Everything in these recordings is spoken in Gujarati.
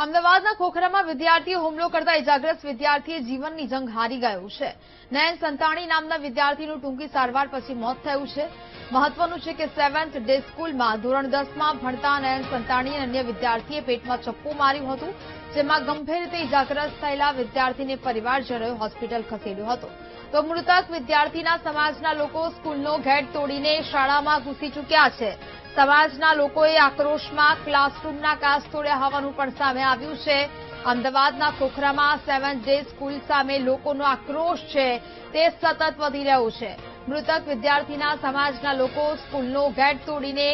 અમદાવાદના ખોખરામાં વિદ્યાર્થીએ હુમલો કરતા ઇજાગ્રસ્ત વિદ્યાર્થીએ જીવનની જંગ હારી ગયો છે. નયન સંતાણી નામના વિદ્યાર્થીનું ટૂંકી સારવાર પછી મોત થયું છે. મહત્વનું છે કે સેવન્થ ડે સ્કૂલમાં ધોરણ દસમાં ભણતા નયન સંતાણી અને અન્ય વિદ્યાર્થીએ પેટમાં ચપ્પુ માર્યું હતું, જેમાં ગંભીર રીતે ઇજાગ્રસ્ત થયેલા વિદ્યાર્થીને પરિવારજનોએ હોસ્પિટલ ખસેડ્યો હતો. તો મૃતક વિદ્યાર્થીના સમાજના લોકો સ્કૂલનો ગેટ તોડીને શાળામાં ઘૂસી ચૂક્યા છે. સમાજના લોકોએ આક્રોશમાં ક્લાસરૂમના કાચ તોડ્યા હોવાનું પણ સામે આવ્યું છે. અમદાવાદના ખોખરામાં સેવન ડે સ્કૂલ સામે લોકોનો આક્રોશ છે તે સતત વધી રહ્યો છે. મૃતક વિદ્યાર્થીના સમાજના લોકો સ્કૂલનો ગેટ તોડીને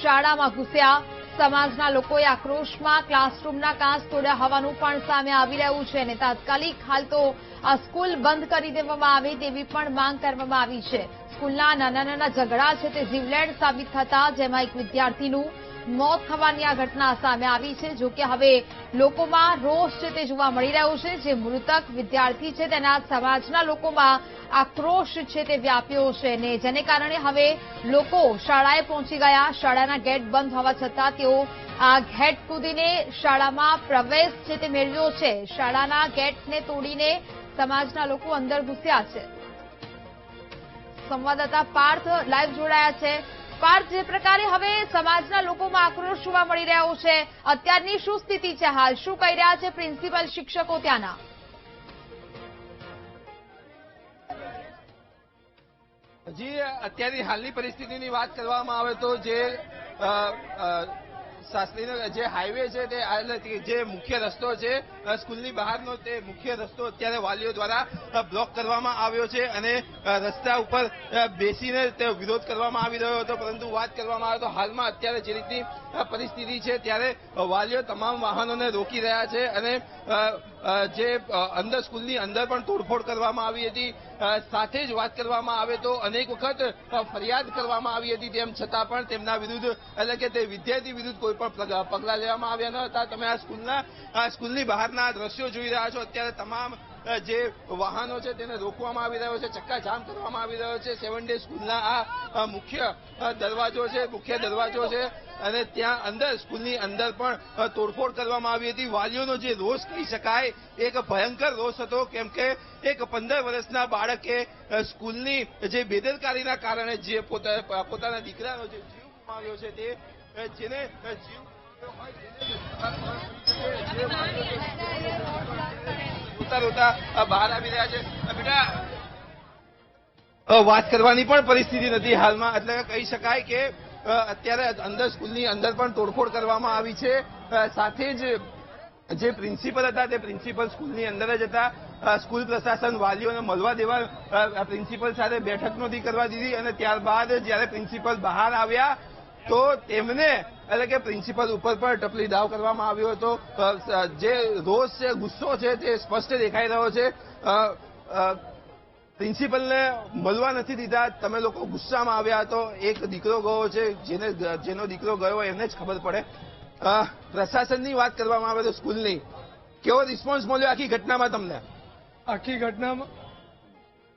શાળામાં ઘૂસ્યા. સમાજના લોકોએ આક્રોશમાં ક્લાસરૂમના કાચ તોડ્યા હોવાનું પણ સામે આવી રહ્યું છે અને તાત્કાલિક હાલ તો આ સ્કૂલ બંધ કરી દેવામાં આવે તેવી પણ માંગ કરવામાં આવી છે. સ્કૂલના નાના નાના ઝઘડા છે તે જીવલેણ સાબિત થતા, જેમાં એક વિદ્યાર્થીનું મોત થવાની આ ઘટના સામે આવી છે. જો હવે લોકોમાં રોષ છે તે જોવા મળી રહ્યો છે. જે મૃતક વિદ્યાર્થી છે તેના સમાજના લોકોમાં આક્રોશ છે તે વ્યાપ્યો છે ને જેને કારણે હવે લોકો શાળાએ પહોંચી ગયા. શાળાના ગેટ બંધ હોવા છતાં તેઓ આ ગેટ કૂદીને શાળામાં પ્રવેશ છે તે મેળવ્યો છે. શાળાના ગેટને તોડીને સમાજના લોકો અંદર ઘૂસ્યા છે. સંવાદદાતા પાર્થ લાઈવ જોડાયા છે. પાર્થ, જે પ્રકારે હવે સમાજના લોકોમાં આક્રોશ જોવા મળી રહ્યો છે, અત્યારની શું સ્થિતિ છે હાલ? શું કહી રહ્યા છે પ્રિન્સિપલ શિક્ષકો ત્યાંના? જી અત્યારની હાલની પરિસ્થિતિની વાત કરવામાં આવે તો જે શાસ્ત્રીનગર જે હાઈવે છે તે જે મુખ્ય રસ્તો છે સ્કૂલની બહારનો તે મુખ્ય રસ્તો અત્યારે વાલીઓ દ્વારા બ્લોક કરવામાં આવ્યો છે અને રસ્તા ઉપર બેસીને તે વિરોધ કરવામાં આવી રહ્યો હતો. પરંતુ વાત કરવામાં આવે તો હાલમાં અત્યારે જે રીતની પરિસ્થિતિ છે ત્યારે વાલીઓ તમામ વાહનોને રોકી રહ્યા છે અને જે અંદર સ્કૂલની અંદર પણ તોડફોડ કરવામાં આવી હતી. સાથે જ વાત કરવામાં આવે તો અનેક વખત ફરિયાદ કરવામાં આવી હતી તેમ છતાં પણ તેમના વિરુદ્ધ, એટલે કે તે વિદ્યાર્થી વિરુદ્ધ કોઈ પણ પગલાં લેવામાં આવ્યા ન હતા. તમે આ સ્કૂલના સ્કૂલની બહારના દ્રશ્યો જોઈ રહ્યા છો. અત્યારે તમામ જે વાહનો છે તેને રોકવામાં આવી રહ્યો છે. ચક્કાજામ કરવામાં આવી રહ્યો છે. સેવન ડે સ્કૂલના આ મુખ્ય દરવાજો છે, મુખ્ય દરવાજો છે. અને ત્યાં અંદર સ્કૂલની અંદર પણ તોડફોડ કરવામાં આવી હતી. વાલીઓનો જે રોષ કહી શકાય એક ભયંકર રોષ હતો. કેમ કે એક પંદર વર્ષના બાળકે સ્કૂલની જે બેદરકારીના કારણે જે પોતાના દીકરાનો જે જીવ ગુમાવ્યો છે તે જેને જીવ રોતા રોતા બહાર આવી રહ્યા છે. બેટા વાત કરવાની પણ પરિસ્થિતિ નથી હાલમાં. એટલે કહી શકાય કે અત્યારે અંદર સ્કૂલની અંદર પણ તોડફોડ કરવામાં આવી છે. સાથે જ જે પ્રિન્સિપલ હતા તે પ્રિન્સિપલ સ્કૂલની અંદર જ હતા. સ્કૂલ પ્રશાસન વાલીઓને મળવા દેવા પ્રિન્સિપલ સાથે બેઠક નહોતી કરવા દીધી અને ત્યારબાદ જ્યારે પ્રિન્સિપલ બહાર આવ્યા, તો તેમને એટલે કે પ્રિન્સિપલ ઉપર પણ ટપલી દાવ કરવામાં આવ્યો હતો. જે રોષ છે, ગુસ્સો છે તે સ્પષ્ટ દેખાઈ રહ્યો છે. પ્રિન્સિપલને મળવા નથી દીધા. તમે લોકો ગુસ્સામાં આવ્યા તો એક દીકરો ગયો છે, જેને જેનો દીકરો ગયો હોય એમને જ ખબર પડે. પ્રશાસનની વાત કરવામાં આવે તો સ્કૂલની. કેવો રિસ્પોન્સ મળ્યો આખી ઘટનામાં તમને? આખી ઘટનામાં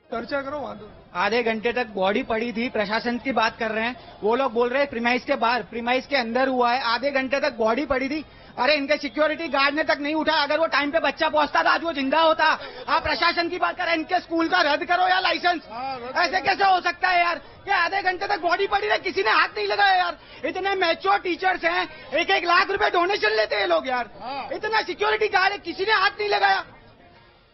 चर्चा करो वहाँ तो आधे घंटे तक बॉडी पड़ी थी प्रशासन की बात कर रहे हैं। वो लोग बोल रहे हैं प्रीमाइस के बाहर प्रीमाइस के अंदर हुआ है। आधे घंटे तक बॉडी पड़ी थी। अरे इनके सिक्योरिटी गार्ड ने तक नहीं उठा। अगर वो टाइम पे बच्चा पहुँचता था आज वो ज़िंदा होता। आप प्रशासन की बात कर रहे हैं इनके स्कूल का रद्द करो या लाइसेंस। ऐसे कैसे हो सकता है यार? कि आधे घंटे तक बॉडी पड़ी रही किसी ने हाथ नहीं लगाया यार। इतने मैच्योर टीचर्स हैं एक एक लाख रुपए डोनेशन लेते हैं लोग यार। इतना सिक्योरिटी गार्ड है किसी ने हाथ नहीं लगाया।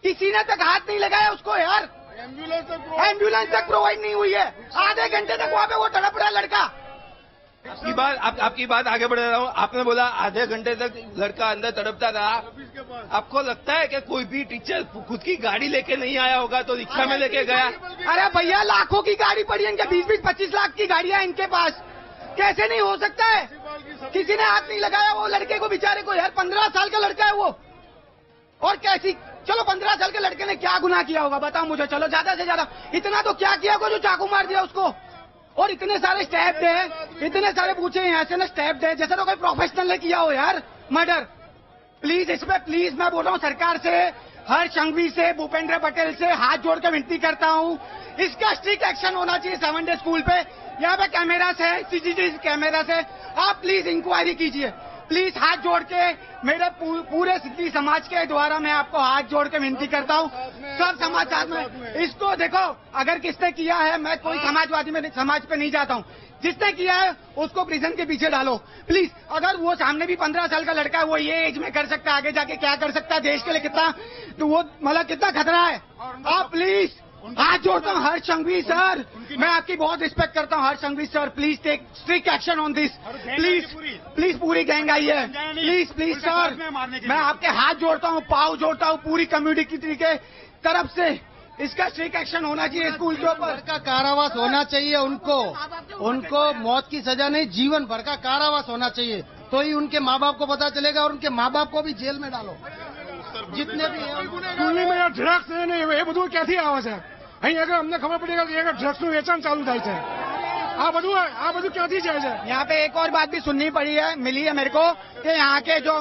किसी ने तक हाथ नहीं लगाया उसको यार। एंबुलेंस एंबुलेंस तक प्रोवाइड नहीं हुई है। आधे घंटे तक वहाँ पे वो तड़प रहा है लड़का। आपकी बात आप, आपकी बात आगे बढ़ रहा हूँ। आपने बोला आधे घंटे तक लड़का अंदर तड़पता रहा। आपको लगता है कि कोई भी टीचर खुद की गाड़ी लेके नहीं आया होगा तो रिक्शा में लेके गया? अरे भैया लाखों की गाड़ी पड़ी है इनके बीस बीस पच्चीस लाख की गाड़ियाँ इनके पास। कैसे नहीं हो सकता है? किसी ने हाथ नहीं लगाया वो लड़के को बेचारे को यार पंद्रह साल का लड़का है वो। और कैसी चलो पंद्रह साल के लड़के ने क्या गुनाह किया होगा? बताओ मुझे, चलो, ज़्यादा से ज़्यादा। इतना तो क्या किया होगा जो चाकू मार दिया उसको? और इतने सारे स्टेप है इतने सारे पूछे ऐसे ना स्टेप है जैसे तो कोई प्रोफेशनल ने किया हो यार मर्डर प्लीज़ इसमें प्लीज़ मैं बोल रहा हूँ, सरकार से, हर संघवी से, भूपेंद्र पटेल से हाथ जोड़ के विनती करता हूँ। इसका स्ट्रिक्ट एक्शन होना चाहिए सेवन डे स्कूल पे। यहाँ पे कैमरास है सीसीटीवी कैमरास है। आप प्लीज़ इंक्वायरी कीजिए। प्लीज़ हाथ जोड़ के मेरे पूरे सिद्धि समाज के द्वारा मैं आपको हाथ जोड़ के विनती करता हूँ। सब समाज साथ में इसको देखो अगर किसने किया है मैं कोई समाजवादी में समाज पे नहीं जाता हूँ। जिसने किया है उसको प्रिजन के पीछे डालो। प्लीज़ अगर वो सामने भी पंद्रह साल का लड़का है वो ये एज में कर सकता है आगे जाके क्या कर सकता है देश के लिए कितना तो वो मतलब कितना खतरा है। आप प्लीज़ हाथ जोड़ता हूँ हर्ष संघवी सर मैं आपकी बहुत रिस्पेक्ट करता हूँ Harsh Sanghavi sir please take strict action on this please please पूरी गैंग आई है प्लीज प्लीज सर मैं आपके हाथ जोड़ता हूँ पाव जोड़ता हूँ पूरी कम्युनिटी के तरफ से इसका स्ट्रिक्ट एक्शन होना चाहिए स्कूल के ऊपर का कारावास होना चाहिए उनको उनको मौत की सजा नहीं जीवन भर का कारावास होना चाहिए तो ही उनके माँ बाप को पता चलेगा और उनके माँ बाप को भी जेल में डालो जितने भी हैं સ્કૂલની માં ડ્રગ્સ ને એ બધું ક્યાંથી આવે છે અહીં આગળ અમને ખબર પડી કે અહીંયા ડ્રગ્સનું વેચાણ ચાલુ થાય છે આ બધું આ બધું ક્યાંથી જાય છે यहाँ पे एक और बात भी सुननी पड़ी है मिली है मेरे को कि यहाँ के जो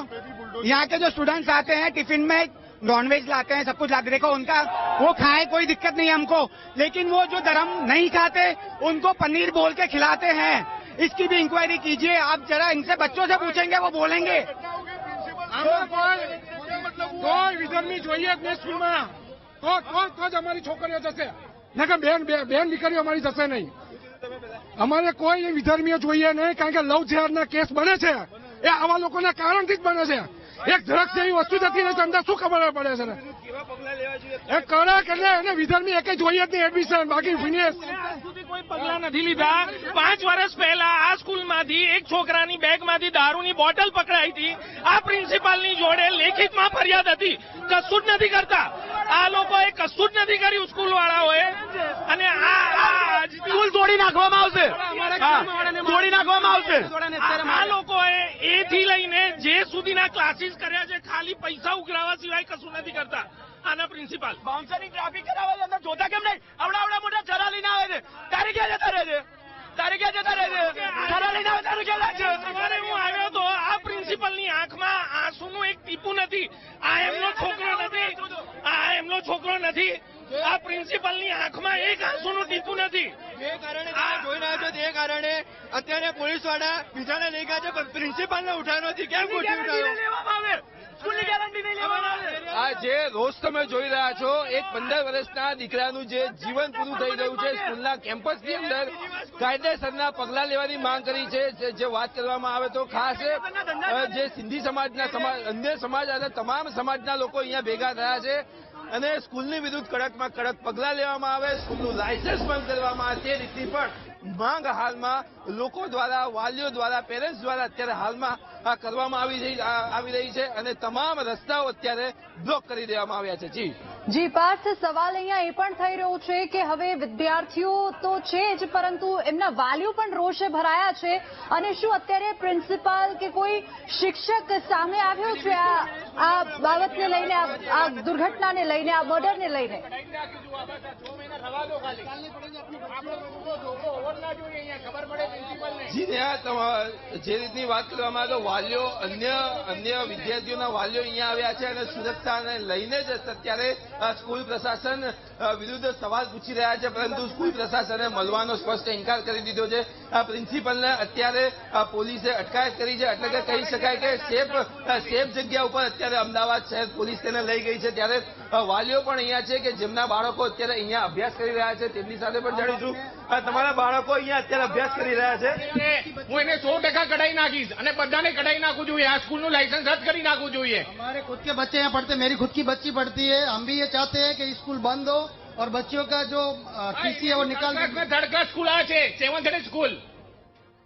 यहाँ के जो स्टूडेंट्स आते हैं टिफिन में नॉनवेज लाते हैं सब कुछ लाते देखो उनका वो खाए कोई दिक्कत नहीं है हमको लेकिन वो जो धर्म नहीं खाते उनको पनीर बोल के खिलाते हैं इसकी भी इंक्वायरी कीजिए आप जरा इनसे बच्चों से पूछेंगे वो बोलेंगे આમાં કોઈ કોઈ વિધર્મી જોઈએ જ નહીં સ્કૂલમાં તો તો જ અમારી છોકરીઓ જશે? નકર બેન બેન દીકરીઓ અમારી જશે નહીં. અમારે કોઈ વિધર્મીઓ જોઈએ નહીં, કારણ કે લવ જેહાદના કેસ બને છે. એ આવા લોકોના કારણથી જ બને છે. એક ડ્રગ્સ જેવી વસ્તુ જતી નથી અંદર શું ખબર પડે છે? ને એ કડક એટલે એને વિધર્મી એક જોઈએ જ નહીં, એડમિશન, બાકી ફિનિશ કોઈ પગલા નથી લીધા. પાંચ વર્ષ પહેલા આ સ્કૂલમાંથી એક છોકરાની બેગમાંથી દારૂની બોટલ પકડાઈ હતી. આ પ્રિન્સિપાલની જોડે લેખિતમાં ફરિયાદ હતી. કશું જ નથી કરતા. આ લોકોએ કશું જ નથી કર્યું સ્કૂલ વાળાઓએ અને આ સ્કૂલ તોડી નાખવામાં આવશે. તોડી નાખવામાં આવશે. આ લોકોએ એ થી લઈને જે સુધીના ક્લાસીસ કર્યા છે ખાલી પૈસા ઉઘરાવા સિવાય કશું નથી કરતા. આના પ્રિન્સિપાલ બાઉન્સરની ટ્રાફિક કરાવે છે અંદર જોતા કેમ નહીં? આવડા આવડા મોટા ચરા લઈને આવે છે. તારે ક્યાં જતા રહે છે? તારે ક્યાં જતા રહે છે? ચરા લઈને આવે તારે ક્યાં લાગે? છે હું આવ્યો તો પ્રિન્સિપલની આંખમાં આંસુનું એક ટીપું નથી. આ એમનો છોકરો નથી. આ એમનો છોકરો નથી. આ પ્રિન્સિપલની આંખમાં એક આંસુનું ટીપું નથી. જે કારણે તમે જોઈ રહ્યા છો તે કારણે અત્યારે પોલીસવાળા બીજાને લઈ ગયા છે પણ પ્રિન્સિપલને ઉઠાવ્યો? નથી કેમ ગોઠવી ઉઠાવ્યો આ જે રોજ તમે જોઈ રહ્યા છો એક પંદર વર્ષના દીકરાનું જે જીવન પૂરું થઈ રહ્યું છે સ્કૂલના કેમ્પસની અંદર કાયદેસરના પગલા લેવાની માંગ કરી છે જે- વાત કરવામાં આવે તો ખાસ જે સિંધી સમાજના સમાજ અન્ય સમાજ અને તમામ સમાજના લોકો અહીંયા ભેગા થયા છે અને સ્કૂલની વિરુદ્ધ કડકમાં કડક પગલાં લેવામાં આવે સ્કૂલનું લાયસન્સ બંધ કરવામાં આવે તે રીતની પણ માંગ હાલમાં લોકો દ્વારા વાલીઓ દ્વારા પેરેન્ટ્સ દ્વારા અત્યારે હાલમાં આ કરવામાં આવી રહી આવી રહી છે અને તમામ રસ્તાઓ અત્યારે બ્લોક કરી દેવામાં આવ્યા છે. જી. જી, પાર્થ, સવાલ અહીંયા એ પણ થઈ રહ્યો છે કે હવે વિદ્યાર્થીઓ તો છે જ, પરંતુ એમના વાલીઓ પણ રોષે ભરાયા છે. અને શું અત્યારે પ્રિન્સિપાલ કે કોઈ શિક્ષક સામે આવ્યો છે આ બાબતને લઈને, આ દુર્ઘટનાને લઈને, આ મર્ડરને લઈને? જી રીતની વાત કરવામાં તો વાલીઓ અન્ય અન્ય વિદ્યાર્થીઓના વાલીઓ અહીંયા આવ્યા છે અને સુરક્ષાને લઈને જ અત્યારે સ્કૂલ પ્રશાસન વિરુદ્ધ સવાલ પૂછી રહ્યા છે, પરંતુ સ્કૂલ પ્રશાસને મળવાનો સ્પષ્ટ ઇન્કાર કરી દીધો છે. આ પ્રિન્સિપલને અત્યારે પોલીસે અટકાયત કરી છે, એટલે કે કહી શકાય કે સેફ સેફ જગ્યા ઉપર અત્યારે અમદાવાદ શહેર પોલીસ તેને લઈ ગઈ છે, ત્યારે વાલીઓ પણ અહીંયા છે કે જેમના બાળકો અત્યારે અહીંયા અભ્યાસ કરી રહ્યા છે તેમની સાથે પણ જાણીશું અ, તમારા બાળકો અહીંયા અત્યારે અભ્યાસ કરી રહ્યા છે હું એને સો ટકા કઢાઈ નાખીશ અને બધાને કઢાઈ નાખવું જોઈએ આ સ્કૂલનું લાયસન્સ રદ કરી નાખવું જોઈએ हमारे खुद के बच्चे यहाँ पढ़ते मेरी खुद की बच्ची पढ़ती है हम भी ये चाहते हैं कि स्कूल बंद हो और बच्चियों का जो टीसी है वो निकाल third class third class school આ છે સેવન્થ અને સ્કૂલ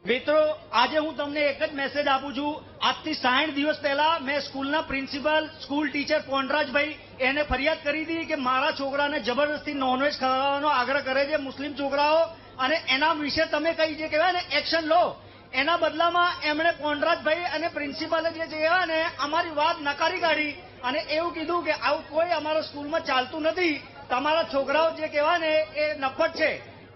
મિત્રો, આજે હું તમને એક જ મેસેજ આપું છું. આજથી સાઠ દિવસ પહેલા મેં સ્કૂલના પ્રિન્સિપાલ, સ્કૂલ ટીચર પોંડરાજભાઈ એને ફરિયાદ કરી હતી કે મારા છોકરાને જબરદસ્તી નોનવેજ ખવડાવવાનો આગ્રહ કરે છે મુસ્લિમ છોકરાઓ. અને એના વિશે તમે કઈ જે કહેવાય ને એક્શન લો. એના બદલામાં એમણે પોંડરાજભાઈ અને પ્રિન્સિપાલે જે કહેવાય ને અમારી વાત નકારી કાઢી અને એવું કીધું કે આવું કોઈ અમારા સ્કૂલમાં ચાલતું નથી. તમારા છોકરાઓ જે કહેવાય ને, એ નફટ છે.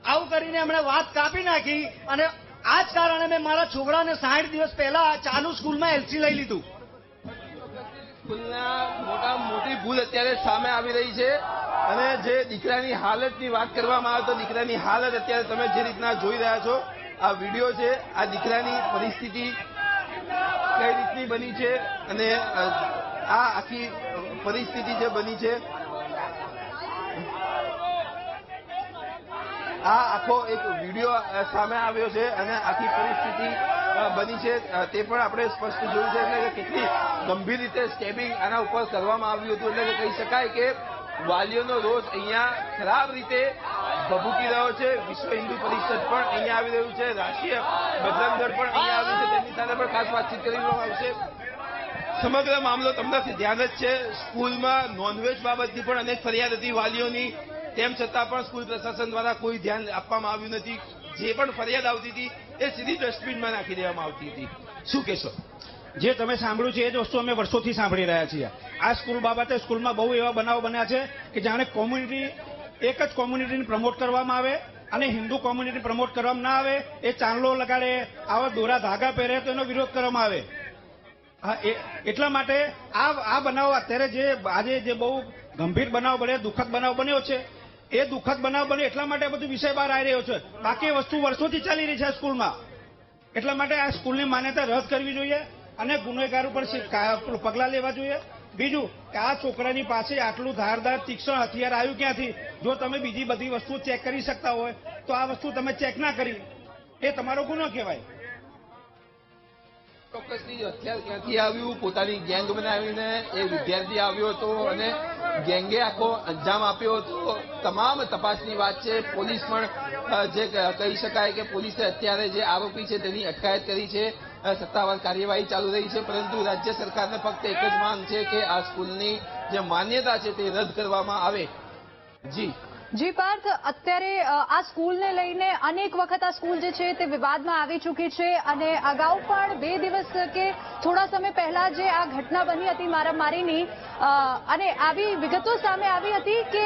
આવું કરીને એમણે વાત કાપી નાખી અને આ જ કારણે મેં મારા છોકરાને સાઠ દિવસ પહેલા ચાલુ સ્કૂલમાં એલસી લઈ લીધું. મોટા મોટી ભૂલ અત્યારે સામે આવી રહી છે. અને જે દીકરાની હાલતની વાત કરવામાં આવે તો દીકરાની હાલત અત્યારે તમે જે રીતના જોઈ રહ્યા છો, આ વીડિયો છે, આ દીકરાની પરિસ્થિતિ કઈ રીતની બની છે અને આ આખી પરિસ્થિતિ જે બની છે આ આખો એક વીડિયો સામે આવ્યો છે અને આખી પરિસ્થિતિ બની છે. તે પણ આપણે સ્પષ્ટ જોયું છે એટલે કે કેટલી ગંભીર રીતે સ્ટેબિંગ આના ઉપર કરવામાં આવ્યું હતું. એટલે કે કહી શકાય કે વાલીઓનો રોષ અહીંયા ખરાબ રીતે ભભૂકી રહ્યો છે. વિશ્વ હિન્દુ પરિષદ પણ અહીંયા આવી રહ્યું છે. રાષ્ટ્રીય બજરંગ દળ પણ અહીંયા આવ્યું છે. તેમની સાથે પણ ખાસ વાતચીત કરી લેવામાં આવશે સમગ્ર મામલો તમને ધ્યાન જ છે. સ્કૂલમાં નોનવેજ બાબતની પણ અનેક ફરિયાદ હતી વાલીઓની. તેમ છતાં પણ સ્કૂલ પ્રશાસન દ્વારા કોઈ ધ્યાન આપવામાં આવ્યું નથી. જે પણ ફરિયાદ આવતી હતી, એ સીધી ડસ્ટબિનમાં નાખી દેવામાં આવતી હતી. શું કહેશો? જે તમે સાંભળ્યું છે એ જ વસ્તુ અમે વર્ષોથી સાંભળી રહ્યા છીએ. આ સ્કૂલ બાબતે સ્કૂલમાં બહુ એવા બનાવો બન્યા છે કે જાણે કોમ્યુનિટી, એક જ કોમ્યુનિટીને પ્રમોટ કરવામાં આવે અને હિન્દુ કોમ્યુનિટી પ્રમોટ કરવામાં ના આવે, એ ચાંદલો લગાડે, આવા દોરા ધાગા પહેરે તો એનો વિરોધ કરવામાં આવે. હા એટલા માટે આ આ બનાવ અત્યારે જે, આજે જે બહુ ગંભીર બનાવ બને દુઃખદ બનાવ બન્યો છે એ દુઃખદ બનાવ બને એટલા માટે બધું વિષય બહાર આવી રહ્યો છે. બાકી વસ્તુ વર્ષોથી ચાલી રહી છે સ્કૂલમાં. એટલા માટે આ સ્કૂલની માન્યતા રદ કરવી જોઈએ અને ગુનેગાર ઉપર પગલાં લેવા જોઈએ. બીજું કે આ છોકરાની પાસે આટલું ધારદાર તીક્ષ્ણ હથિયાર આવ્યું ક્યાંથી? જો તમે બીજી બધી વસ્તુ ચેક કરી શકતા હોય, તો આ વસ્તુ તમે ચેક ના કરી. એ તમારો ગુનો કહેવાય. પણ કહી શકાય કે પોલીસે અત્યારે જે આરોપી છે તેની અટકાયત કરી છે. સત્તાવાર કાર્યવાહી ચાલુ રહી છે. પરંતુ રાજ્ય સરકારને ફક્ત એક જ માંગ છે કે આ સ્કૂલની જે માન્યતા છે તે રદ કરવામાં આવે. જી. જી પાર્થ, અત્યારે આ સ્કૂલને લઈને અનેક વખત આ સ્કૂલ જે છે તે વિવાદમાં આવી ચૂકી છે અને અગાઉ પણ બે દિવસ કે થોડા સમય પહેલા જે આ ઘટના બની હતી મારામારીની અને આવી વિગતો સામે આવી હતી કે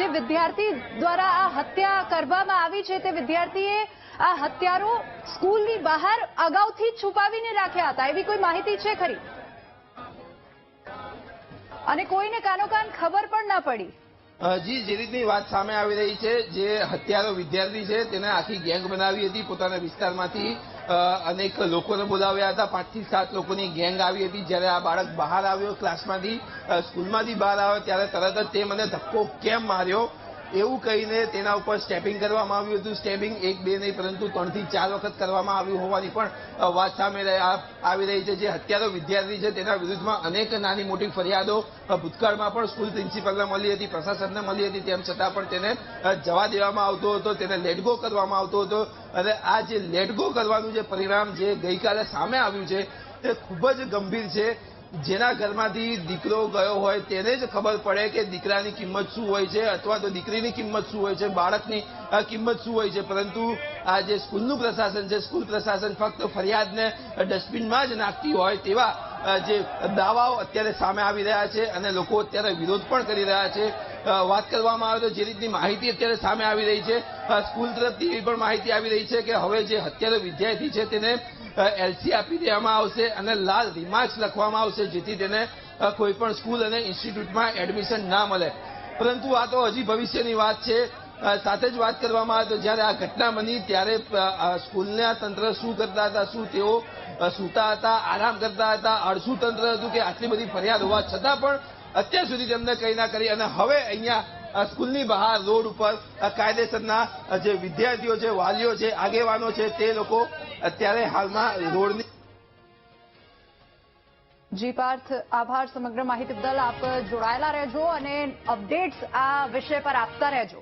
જે વિદ્યાર્થી દ્વારા આ હત્યા કરવામાં આવી છે તે વિદ્યાર્થીએ આ હત્યારો સ્કૂલની બહાર અગાઉથી છુપાવીને રાખ્યા હતા. એવી કોઈ માહિતી છે ખરી? અને કોઈને કાનોકાન ખબર પણ ના પડી. જી જે રીતની વાત સામે આવી રહી છે, જે હત્યારો વિદ્યાર્થી છે, તેને આખી ગેંગ બનાવી હતી, પોતાના વિસ્તારમાંથી અનેક લોકોને બોલાવ્યા હતા. પાંચથી સાત લોકોની ગેંગ આવી હતી. જ્યારે આ બાળક બહાર આવ્યો ક્લાસમાંથી સ્કૂલમાંથી બહાર આવ્યો, ત્યારે તરત જ તે મને ધક્કો કેમ માર્યો? એવું કહીને તેના ઉપર સ્ટેપિંગ કરવામાં આવ્યું હતું. સ્ટેપિંગ એક, બે નહીં, પરંતુ ત્રણથી ચાર વખત કરવામાં આવ્યું હોવાની પણ વાત સામે આવી રહી છે. જે હત્યારો વિદ્યાર્થી છે, તેના વિરુદ્ધમાં અનેક નાની મોટી ફરિયાદો ભૂતકાળમાં પણ સ્કૂલ પ્રિન્સિપલને મળી હતી, પ્રશાસનને મળી હતી. તેમ છતાં પણ તેને જવા દેવામાં આવતો હતો, તેને લેટગો કરવામાં આવતો હતો. અને આ જે લેટગો કરવાનું જે પરિણામ જે ગઈકાલે સામે આવ્યું છે, તે ખૂબ જ ગંભીર છે. જેના ઘરમાંથી દીકરો ગયો હોય તેને જ ખબર પડે કે દીકરાની કિંમત શું હોય છે અથવા તો દીકરીની કિંમત શું હોય છે, બાળકની કિંમત શું હોય છે. પરંતુ આ જે સ્કૂલનું પ્રશાસન છે, સ્કૂલ પ્રશાસન ફક્ત ફરિયાદને ડસ્ટબિનમાં જ નાખતી હોય તેવા જે દાવાઓ અત્યારે સામે આવી રહ્યા છે અને લોકો અત્યારે વિરોધ પણ કરી રહ્યા છે. વાત કરવામાં આવે તો જે રીતની માહિતી અત્યારે સામે આવી રહી છે સ્કૂલ તરફથી એવી પણ માહિતી આવી રહી છે કે હવે જે હત્યારો વિદ્યાર્થી છે તેને એલસી આપી દેવામાં આવશે અને લાલ રિમાર્ક્સ લખવામાં આવશે જેથી તેને કોઈ પણ સ્કૂલ અને ઇન્સ્ટિટ્યૂટમાં એડમિશન ના મળે. પરંતુ આ તો હજી ભવિષ્યની વાત છે. સાથે જ વાત કરવામાં આવે તો જ્યારે આ ઘટના બની ત્યારે સ્કૂલના તંત્ર શું કરતા હતા, શું તેઓ સૂતા હતા, આરામ કરતા હતા અડસું તંત્ર હતું કે આટલી બધી ફરિયાદ હોવા છતાં પણ અત્યાર સુધી તેમને કંઈ ના કરી અને હવે અહીંયા સ્કૂલની બહાર, રોડ ઉપર કાયદેસરના જે વિદ્યાર્થીઓ છે, વાલીઓ છે, આગેવાનો છે, તે લોકો અત્યારે હાલમાં રોડની જી પાર્થ, આભાર, સમગ્ર માહિતી બદલ આપ જોડાયેલા રહેજો અને અપડેટ્સ આ વિષય પર આપતા રહેજો.